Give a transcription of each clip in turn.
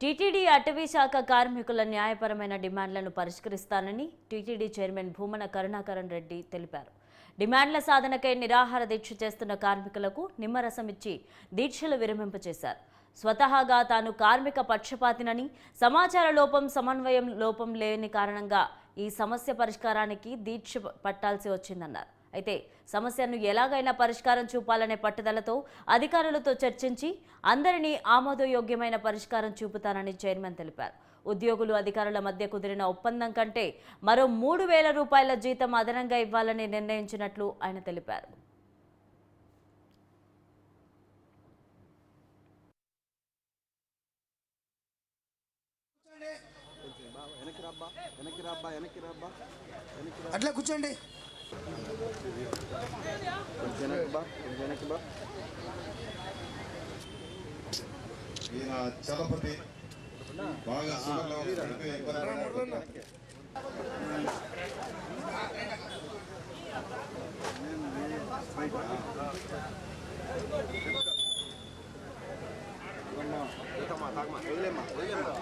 TTD అటవీ శాఖ కార్మికుల న్యాయపరమైన డిమాండ్లను పరిష్కరిస్తానని టీటీడీ చైర్మన్ భూమన కరుణాకరణ్ రెడ్డి తెలిపారు. డిమాండ్ల సాధనకై నిరాహార దీక్ష చేస్తున్న కార్మికులకు నిమ్మరసం ఇచ్చి దీక్షలు విరమింపచేశారు. స్వతహాగా తాను కార్మిక పక్షపాతినని సమాచార లోపం సమన్వయం లోపం లేని కారణంగా ఈ సమస్య పరిష్కారానికి దీక్ష పట్టాల్సి వచ్చిందన్నారు. అయితే సమస్యను ఎలాగైనా పరిష్కారం చూపాలనే పట్టుదలతో అధికారులతో చర్చించి అందరినీ ఆమోదయోగ్యమైన పరిష్కారం చూపుతానని చైర్మన్ తెలిపారు. ఉద్యోగులు అధికారుల మధ్య కుదిరిన ఒప్పందం కంటే మరో మూడు వేల రూపాయల జీతం అదనంగా ఇవ్వాలని నిర్ణయించినట్లు ఆయన తెలిపారు. అట్లా కూర్చోండి. కొంచెం వెనక్కి బా కొంచెం వెనక్కి బా ఈయన చలపతి బాగా సుగంలో పడిపోయి ఇబ్బంది పడుతున్నారు. తాగమ్మా తాగమ్మా వదిలేమ్మా వదిలేమ్మా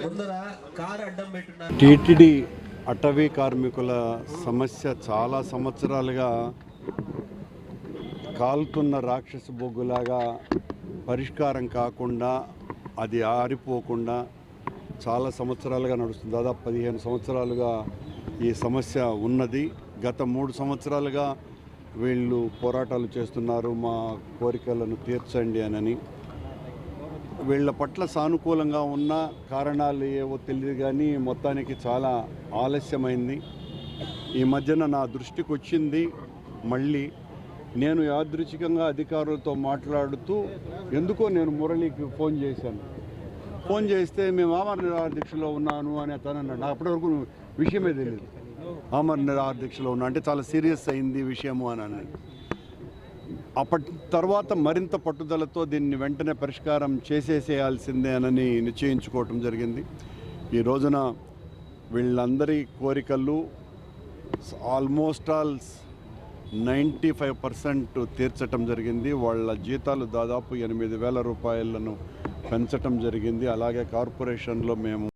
ముందర కారు అడ్డం పెట్టున్నారు టీటీడీ అటవీ కార్మికుల సమస్య చాలా సంవత్సరాలుగా కాలుతున్న రాక్షస బొగ్గులాగా పరిష్కారం కాకుండా అది ఆరిపోకుండా చాలా సంవత్సరాలుగా నడుస్తుంది. దాదాపు పదిహేను సంవత్సరాలుగా ఈ సమస్య ఉన్నది. గత మూడు సంవత్సరాలుగా వీళ్ళు పోరాటాలు చేస్తున్నారు. మా కోరికలను తీర్చండి అని వీళ్ళ పట్ల సానుకూలంగా ఉన్న కారణాలు ఏవో తెలియదు కానీ మొత్తానికి చాలా ఆలస్యమైంది. ఈ మధ్యన నా దృష్టికి వచ్చింది మళ్ళీ నేను యాదృచ్ఛికంగా అధికారులతో మాట్లాడుతూ ఎందుకో నేను మురళికి ఫోన్ చేశాను. ఫోన్ చేస్తే మేము ఆమర నిరాహార దీక్షలో ఉన్నాను అని అతను అన్నాడు. అప్పటివరకు విషయమే తెలియదు ఆమర నిరాహార దీక్షలో ఉన్నా అంటే చాలా సీరియస్ అయింది విషయము అని అన్నాడు. అప్పటి తర్వాత మరింత పట్టుదలతో దీన్ని వెంటనే పరిష్కారం చేసేసేయాల్సిందేనని నిశ్చయించుకోవటం జరిగింది. ఈ రోజున వీళ్ళందరి కోరికలు almost all ninety five percent తీర్చటం జరిగింది. వాళ్ళ జీతాలు దాదాపు ఎనిమిది వేల రూపాయలను పెంచటం జరిగింది. అలాగే కార్పొరేషన్లో మేము